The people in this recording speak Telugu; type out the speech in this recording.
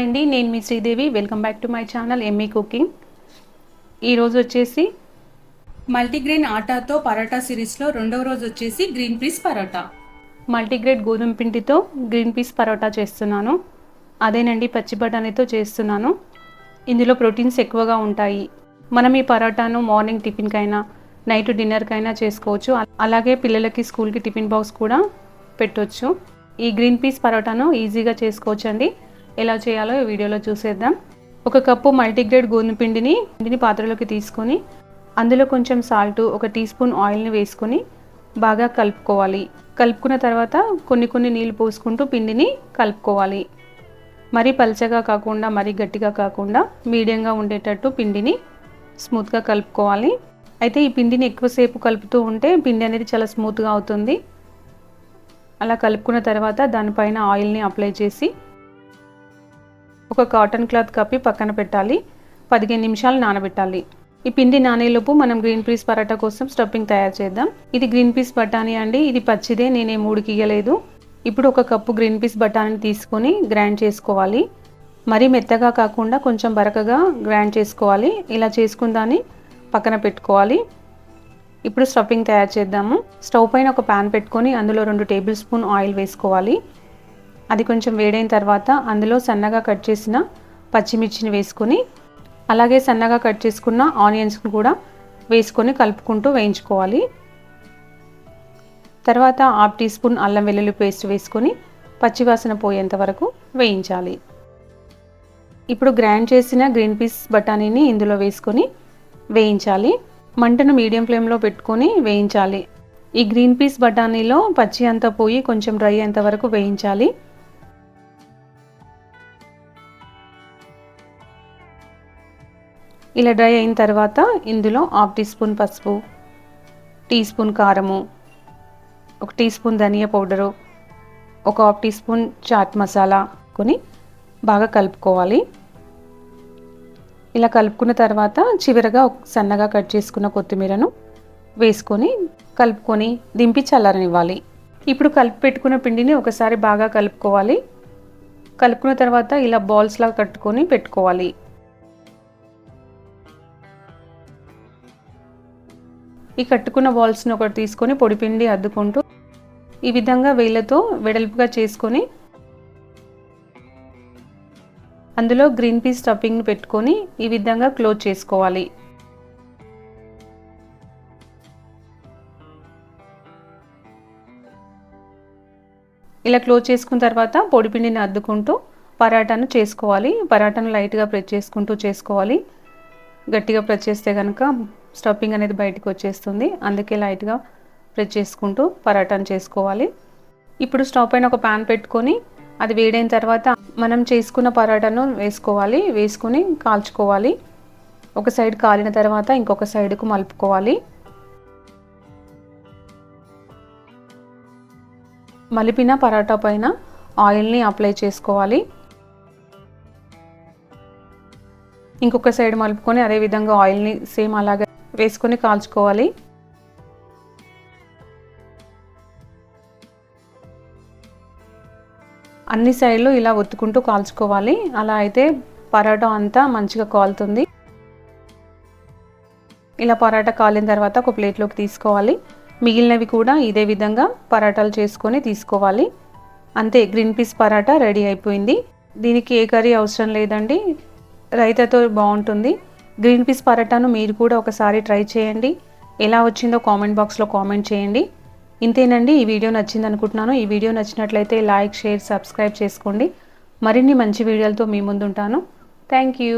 హాయ్ అండి నేను మీ Sridevi. Welcome back to my channel ME cooking ఈరోజు వచ్చేసి మల్టీగ్రెయిన్ ఆటాతో పరోటా సిరీస్లో రెండవ రోజు వచ్చేసి గ్రీన్ పీస్ పరోటా. మల్టీగ్రేడ్ గోధుమ పిండితో గ్రీన్ పీస్ పరోటా చేస్తున్నాను. అదేనండి పచ్చి బఠానీతో చేస్తున్నాను. ఇందులో ప్రోటీన్స్ ఎక్కువగా ఉంటాయి. మనం ఈ పరోటాను మార్నింగ్ టిఫిన్కైనా నైట్ డిన్నర్కైనా చేసుకోవచ్చు. అలాగే పిల్లలకి స్కూల్కి టిఫిన్ బాక్స్ కూడా పెట్టొచ్చు. ఈ గ్రీన్ పీస్ పరోటాను ఈజీగా చేసుకోవచ్చు అండి ఎలా చేయాలో ఈ వీడియోలో చూసేద్దాం. ఒక కప్పు మల్టీగ్రేడ్ గోధుమ పిండిని పిండిని పాత్రలోకి తీసుకొని అందులో కొంచెం సాల్ట్ ఒక టీ స్పూన్ ఆయిల్ని వేసుకొని బాగా కలుపుకోవాలి. కలుపుకున్న తర్వాత కొన్ని కొన్ని నీళ్ళు పోసుకుంటూ పిండిని కలుపుకోవాలి. మరీ పల్చగా కాకుండా మరీ గట్టిగా కాకుండా మీడియంగా ఉండేటట్టు పిండిని స్మూత్గా కలుపుకోవాలి. అయితే ఈ పిండిని ఎక్కువసేపు కలుపుతూ ఉంటే పిండి అనేది చాలా స్మూత్గా అవుతుంది. అలా కలుపుకున్న తర్వాత దానిపైన ఆయిల్ని అప్లై చేసి ఒక కాటన్ క్లాత్ కప్పి పక్కన పెట్టాలి. పదిహేను నిమిషాలు నానబెట్టాలి. ఈ పిండి నానేలోపు మనం గ్రీన్ పీస్ పరాటా కోసం స్టఫింగ్ తయారు చేద్దాం. ఇది గ్రీన్ పీస్ బఠానీ అండి. ఇది పచ్చిదే నేనే మూడు ఇప్పుడు ఒక కప్పు గ్రీన్ పీస్ బఠానీ తీసుకొని గ్రైండ్ చేసుకోవాలి. మరీ మెత్తగా కాకుండా కొంచెం బరకగా గ్రైండ్ చేసుకోవాలి. ఇలా చేసుకుందాన్ని పక్కన పెట్టుకోవాలి. ఇప్పుడు స్టఫింగ్ తయారు చేద్దాము. స్టవ్ పైన ఒక పాన్ పెట్టుకొని అందులో రెండు టేబుల్ స్పూన్ ఆయిల్ వేసుకోవాలి. అది కొంచెం వేడైన తర్వాత అందులో సన్నగా కట్ చేసిన పచ్చిమిర్చిని వేసుకొని అలాగే సన్నగా కట్ చేసుకున్న ఆనియన్స్ని కూడా వేసుకొని కలుపుకుంటూ వేయించుకోవాలి. తర్వాత హాఫ్ టీ స్పూన్ అల్లం వెల్లుల్లి పేస్ట్ వేసుకొని పచ్చివాసన పోయేంత వరకు వేయించాలి. ఇప్పుడు గ్రైండ్ చేసిన గ్రీన్ పీస్ బఠానీని ఇందులో వేసుకొని వేయించాలి. మంటను మీడియం ఫ్లేమ్లో పెట్టుకొని వేయించాలి. ఈ గ్రీన్ పీస్ బఠానీలో పచ్చి అంతా పోయి కొంచెం డ్రై అయ్యేంత వరకు వేయించాలి. ఇలా డ్రై అయిన తర్వాత ఇందులో హాఫ్ టీ స్పూన్ పసుపు టీ స్పూన్ కారము ఒక టీ స్పూన్ ధనియా పౌడరు ఒక half teaspoon chaat masala కొని బాగా కలుపుకోవాలి. ఇలా కలుపుకున్న తర్వాత చివరగా ఒక సన్నగా కట్ చేసుకున్న కొత్తిమీరను వేసుకొని కలుపుకొని దింపి చల్లారనివ్వాలి. ఇప్పుడు కలిపి పెట్టుకున్న పిండిని ఒకసారి బాగా కలుపుకోవాలి. కలుపుకున్న తర్వాత ఇలా బాల్స్లా కట్టుకొని పెట్టుకోవాలి. ఈ కట్టుకున్న బాల్స్ని ఒకటి తీసుకొని పొడిపిండి అద్దుకుంటూ ఈ విధంగా వేళ్ళతో వెడల్పుగా చేసుకొని అందులో గ్రీన్ పీస్ స్టఫింగ్ పెట్టుకొని ఈ విధంగా క్లోజ్ చేసుకోవాలి. ఇలా క్లోజ్ చేసుకున్న తర్వాత పొడిపిండిని అద్దుకుంటూ పరాటాను చేసుకోవాలి. పరాటాను లైట్గా ప్రెస్ చేసుకుంటూ చేసుకోవాలి. గట్టిగా ప్రెస్ చేస్తే కనుక స్టఫింగ్ అనేది బయటకు వచ్చేస్తుంది. అందుకే లైట్గా ప్రెస్ చేసుకుంటూ పరాటాను చేసుకోవాలి. ఇప్పుడు స్టవ్ పైన ఒక ప్యాన్ పెట్టుకొని అది వేడైన తర్వాత మనం చేసుకున్న పరాటాను వేసుకోవాలి. వేసుకొని కాల్చుకోవాలి. ఒక సైడ్ కాలిన తర్వాత ఇంకొక సైడ్కు మలుపుకోవాలి. మలిపిన పరాటా పైన ఆయిల్ని అప్లై చేసుకోవాలి. ఇంకొక సైడ్ మలుపుకొని అదే విధంగా ఆయిల్ని సేమ్ అలాగే వేసుకొని కాల్చుకోవాలి. అన్ని సైడ్లు ఇలా ఒత్తుకుంటూ కాల్చుకోవాలి. అలా అయితే పరాటా అంతా మంచిగా కాలుతుంది. ఇలా పరాట కాలిన తర్వాత ఒక ప్లేట్లోకి తీసుకోవాలి. మిగిలినవి కూడా ఇదే విధంగా పరాటాలు చేసుకొని తీసుకోవాలి. అంతే గ్రీన్ పీస్ పరాటా రెడీ అయిపోయింది. దీనికి ఏ కర్రీ అవసరం లేదండి. రైతాతో బాగుంటుంది. గ్రీన్ పీస్ పరాటాను మీరు కూడా ఒకసారి ట్రై చేయండి. ఎలా వచ్చిందో కామెంట్ బాక్స్లో కామెంట్ చేయండి. ఇంతేనండి ఈ వీడియో నచ్చింది అనుకుంటున్నాను ఈ వీడియో నచ్చినట్లయితే లైక్ షేర్ సబ్స్క్రైబ్ చేసుకోండి. మరిన్ని మంచి వీడియోలతో మీ ముందుంటాను. Thank you.